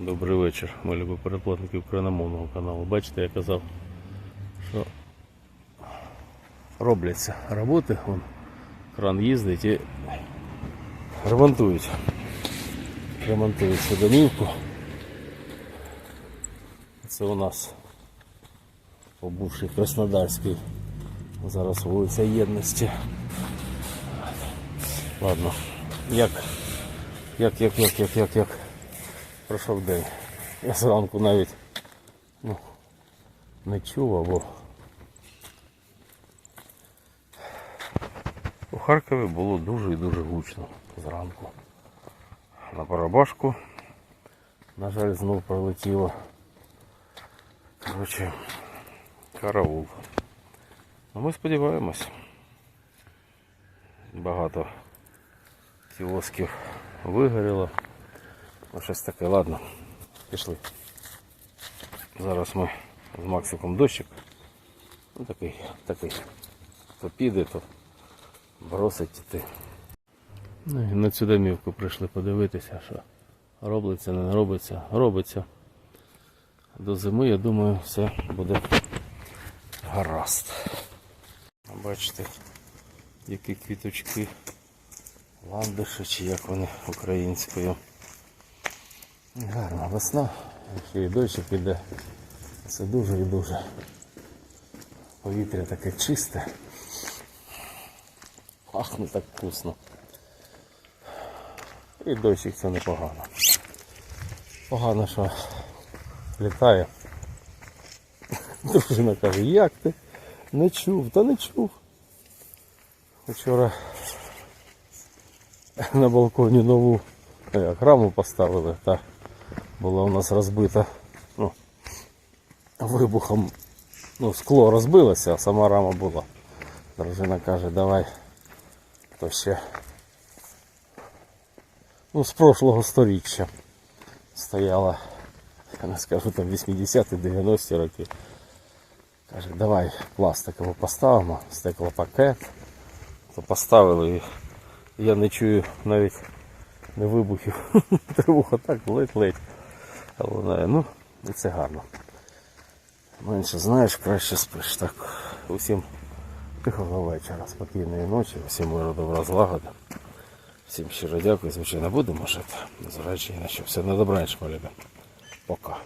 Добрий вечір, мої любі переплатники україномовного каналу. Бачите, я казав, що робляться роботи, вон кран їздить і ремонтують. Ремонтують цю домівку. Це у нас побувший Краснодарський. Зараз вулиця Єдності. Ладно. Як, як, як, як, як, як, як пройшов день. Я зранку навіть ну, не чув або. У Харкові було дуже і дуже гучно зранку. На Барабашку, на жаль, знов пролетіло. Коротше, караул. А ми сподіваємось. Багато кіосків вигоріло. Ну, щось таке, ладно, пішли. Зараз ми з Максиком дощик. Ну такий, такий. То піде, то бросить іти. Ну, і на цю домівку прийшли подивитися, що робиться, не робиться. Робиться. До зими, я думаю, все буде гаразд. Бачите, які квіточки, ландиші, чи як вони українською. Гарна весна, ще і дощик іде. Це дуже і дуже. Повітря таке чисте. Пахне так вкусно. І дощик це непогано. Погано, що літає. Дружина каже, як ти? Не чув, та не чув. Вчора на балконі нову як, поставили, та була у нас розбита ну, вибухом. Ну, скло розбилося, а сама рама була. Дружина каже, давай то ще ну, з прошлого сторіччя стояла, я не скажу там 80-ті, 90-ті роки. Каже, давай пластикову поставимо, стеклопакет. То поставили і я не чую навіть не вибухів. Тривога так ледь-ледь. А ну, і це гарно. Менше знаєш, краще спиш. Так, усім тихого вечора, спокійної ночі, усім миру, добра злагоди. Всім щиро дякую, звичайно, будемо жити. Незважаючи на що. Все на добраніч, любі. Пока.